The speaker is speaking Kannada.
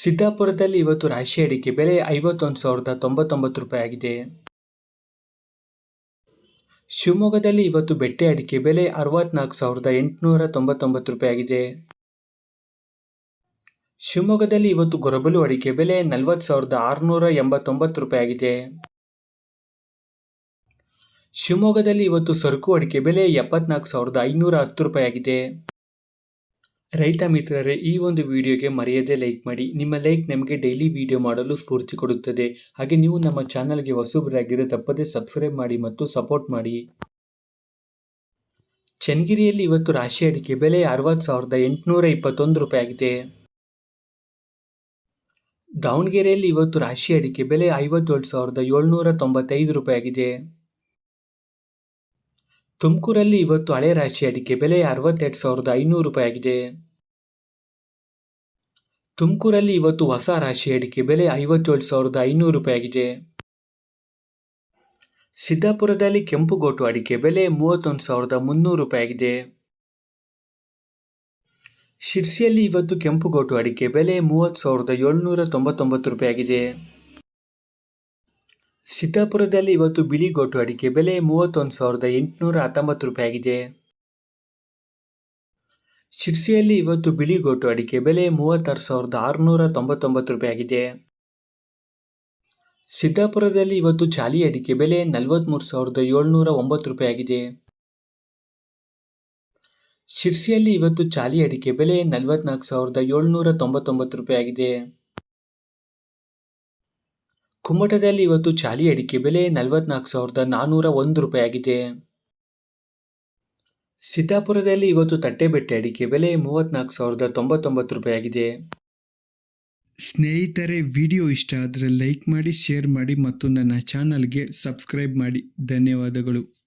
ಸಿದ್ದಾಪುರದಲ್ಲಿ ಇವತ್ತು ರಾಶಿ ಅಡಿಕೆ ಬೆಲೆ ಐವತ್ತೊಂದು ಸಾವಿರದ ತೊಂಬತ್ತೊಂಬತ್ತು ರೂಪಾಯಿ ಆಗಿದೆ. ಶಿವಮೊಗ್ಗದಲ್ಲಿ ಇವತ್ತು ಬೆಟ್ಟೆ ಅಡಿಕೆ ಬೆಲೆ ಅರವತ್ನಾಲ್ಕು ಸಾವಿರದ ಎಂಟುನೂರ ತೊಂಬತ್ತೊಂಬತ್ತು ರೂಪಾಯಿ ಆಗಿದೆ. ಶಿವಮೊಗ್ಗದಲ್ಲಿ ಇವತ್ತು ಗೊರಬಲು ಅಡಿಕೆ ಬೆಲೆ ನಲವತ್ತು ಸಾವಿರದ ಆರುನೂರ ಎಂಬತ್ತೊಂಬತ್ತು ರೂಪಾಯಿ ಆಗಿದೆ. ಶಿವಮೊಗ್ಗದಲ್ಲಿ ಇವತ್ತು ಸರಕು ಅಡಿಕೆ ಬೆಲೆ ಎಪ್ಪತ್ನಾಲ್ಕು ಸಾವಿರದ ಐನೂರ ಹತ್ತು ರೂಪಾಯಿ ಆಗಿದೆ. ರೈತ ಮಿತ್ರರೇ, ಈ ಒಂದು ವಿಡಿಯೋಗೆ ಮರೆಯದೆ ಲೈಕ್ ಮಾಡಿ. ನಿಮ್ಮ ಲೈಕ್ ನಮಗೆ ಡೈಲಿ ವಿಡಿಯೋ ಮಾಡಲು ಸ್ಫೂರ್ತಿ ಕೊಡುತ್ತದೆ. ಹಾಗೆ ನೀವು ನಮ್ಮ ಚಾನಲ್ಗೆ ಹೊಸಬರಾಗಿದ್ದರೆ ತಪ್ಪದೇ ಸಬ್ಸ್ಕ್ರೈಬ್ ಮಾಡಿ ಮತ್ತು ಸಪೋರ್ಟ್ ಮಾಡಿ. ಚನ್ನಗಿರಿಯಲ್ಲಿ ಇವತ್ತು ರಾಶಿ ಅಡಿಕೆ ಬೆಲೆ ಅರವತ್ತು ಸಾವಿರದ ಎಂಟುನೂರ ಇಪ್ಪತ್ತೊಂದು ರೂಪಾಯಿ ಆಗಿದೆ. ದಾವಣಗೆರೆಯಲ್ಲಿ ಇವತ್ತು ರಾಶಿ ಅಡಿಕೆ ಬೆಲೆ ಐವತ್ತೇಳು ಸಾವಿರದ ಏಳ್ನೂರ ತೊಂಬತ್ತೈದು ರೂಪಾಯಿ ಆಗಿದೆ. ತುಮಕೂರಲ್ಲಿ ಇವತ್ತು ಹಳೆ ರಾಶಿ ಅಡಿಕೆ ಬೆಲೆ ಅರವತ್ತೆರಡು ಸಾವಿರದ ಐನೂರು ರೂಪಾಯಿ ಆಗಿದೆ. ತುಮಕೂರಲ್ಲಿ ಇವತ್ತು ಹೊಸ ರಾಶಿ ಅಡಿಕೆ ಬೆಲೆ ಐವತ್ತೇಳು ಸಾವಿರದ ಐನೂರು ರೂಪಾಯಿ ಆಗಿದೆ. ಸಿದ್ದಾಪುರದಲ್ಲಿ ಕೆಂಪುಗೋಟು ಅಡಿಕೆ ಬೆಲೆ ಮೂವತ್ತೊಂದು ಸಾವಿರದ ಮುನ್ನೂರು ರೂಪಾಯಿ ಆಗಿದೆ. ಶಿರ್ಸಿಯಲ್ಲಿ ಇವತ್ತು ಕೆಂಪುಗೋಟು ಅಡಿಕೆ ಬೆಲೆ ಮೂವತ್ತು ಸಾವಿರದ ಏಳ್ನೂರ ತೊಂಬತ್ತೊಂಬತ್ತು ರೂಪಾಯಿ ಆಗಿದೆ. ಸಿದ್ದಾಪುರದಲ್ಲಿ ಇವತ್ತು ಬಿಳಿಗೋಟು ಅಡಿಕೆ ಬೆಲೆ ಮೂವತ್ತೊಂದು ಸಾವಿರದ ಎಂಟುನೂರ ಹತ್ತೊಂಬತ್ತು ರೂಪಾಯಿ ಆಗಿದೆ. ಶಿರ್ಸಿಯಲ್ಲಿ ಇವತ್ತು ಬಿಳಿಗೋಟು ಅಡಿಕೆ ಬೆಲೆ ಮೂವತ್ತಾರು ಸಾವಿರದ ಆರುನೂರ ತೊಂಬತ್ತೊಂಬತ್ತು ರೂಪಾಯಿ ಆಗಿದೆ. ಸಿದ್ದಾಪುರದಲ್ಲಿ ಇವತ್ತು ಚಾಲಿ ಅಡಿಕೆ ಬೆಲೆ ನಲವತ್ತ್ಮೂರು ಸಾವಿರದ ಏಳ್ನೂರ ಒಂಬತ್ತು ರೂಪಾಯಿ ಆಗಿದೆ. ಶಿರ್ಸಿಯಲ್ಲಿ ಇವತ್ತು ಚಾಲಿ ಅಡಿಕೆ ಬೆಲೆ ನಲವತ್ನಾಲ್ಕು ಸಾವಿರದ ಏಳ್ನೂರ ತೊಂಬತ್ತೊಂಬತ್ತು ರೂಪಾಯಿ ಕುಮ್ಮಟದಲ್ಲಿ ಇವತ್ತು ಚಾಲಿ ಅಡಿಕೆ ಬೆಲೆ ನಲವತ್ನಾಲ್ಕು ಸಾವಿರದ ನಾನ್ನೂರ ಒಂದು ರೂಪಾಯಿ ಆಗಿದೆ. ಸಿದ್ದಾಪುರದಲ್ಲಿ ಇವತ್ತು ತಟ್ಟೆಬೆಟ್ಟೆ ಅಡಿಕೆ ಬೆಲೆ ಮೂವತ್ನಾಲ್ಕು ಸಾವಿರದ ತೊಂಬತ್ತೊಂಬತ್ತು ರೂಪಾಯಿ ಆಗಿದೆ. ಸ್ನೇಹಿತರೆ, ವಿಡಿಯೋ ಇಷ್ಟ ಆದರೆ ಲೈಕ್ ಮಾಡಿ, ಶೇರ್ ಮಾಡಿ ಮತ್ತು ನನ್ನ ಚಾನಲ್ಗೆ ಸಬ್ಸ್ಕ್ರೈಬ್ ಮಾಡಿ. ಧನ್ಯವಾದಗಳು.